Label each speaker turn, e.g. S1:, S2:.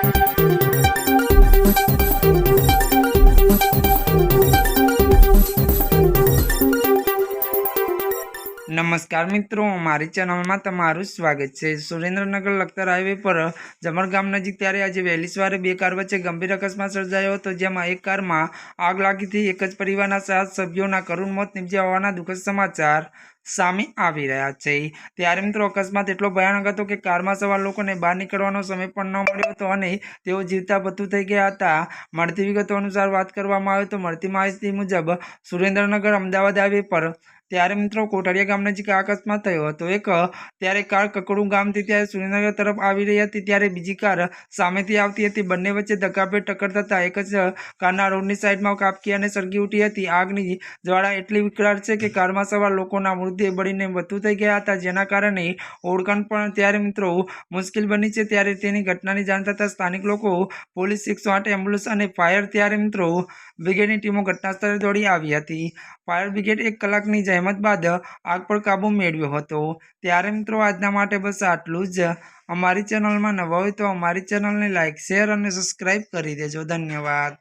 S1: નમસ્કાર મિત્રો, મારી ચેનલમાં તમારું સ્વાગત છે. સુરેન્દ્રનગર લખતર હાઈવે પર જમર ગામ નજીક ત્યારે આજે વહેલી સવારે બે કાર વચ્ચે ગંભીર અકસ્માત સર્જાયો હતો, જેમાં એક કારમાં આગ લાગીથી એક જ પરિવારના સાત સભ્યોના કરુણ મોત નીપજ્યા હોવાના દુઃખદ સમાચાર સામે આવી રહ્યા છે. ત્યારે મિત્રો અકસ્માત એટલો ભયાનક હતો કે કારમાં સવાર લોકોને બહાર નીકળવાનો સમય પણ ન મળ્યો હતો અને તેઓ જીવતા ભથ્થું થઈ ગયા હતા. મળતી વિગતો અનુસાર વાત કરવામાં આવે તો મળતી માહિતી મુજબ સુરેન્દ્રનગર અમદાવાદ હાઈવે પર ત્યારે મિત્રો કોઠારિયા ગામ નજીક અકસ્માત થયો હતો. એક ત્યારે કાર કકડું ગામથી ત્યારે સુરેન્દ્રનગર તરફ આવી રહી હતી ત્યારે બીજી કાર સામેથી આવતી હતી. બંને વચ્ચે ધક્કાભેટ ટક્કર થતાં એક જ કારના રોડની સાઈડમાં કાપકી અને સળગી ઉઠી હતી. આગની જ્વાળા એટલી વિકરાળ છે કે કારમાં સવાર લોકોના મૃતદેહ બળીને વધુ થઈ ગયા હતા. જેના કારણે ઓળખાણ પણ ત્યારે મિત્રો મુશ્કેલ બની છે. ત્યારે તેની ઘટનાની જાણ થતાં સ્થાનિક લોકો, પોલીસ એકસો આઠ એમ્બ્યુલન્સ અને ફાયર ત્યારે મિત્રો બ્રિગેડની ટીમો ઘટના સ્થળે દોડી આવી હતી. ફાયર બ્રિગેડ એક કલાકની જહેમત બાદ આગ પર કાબૂ મેળવ્યો હતો. ત્યારે મિત્રો આજના માટે બસ આટલું જ. અમારી ચેનલમાં નવા હોય તો અમારી ચેનલને લાઇક શેર અને સબસ્ક્રાઈબ કરી દેજો. ધન્યવાદ.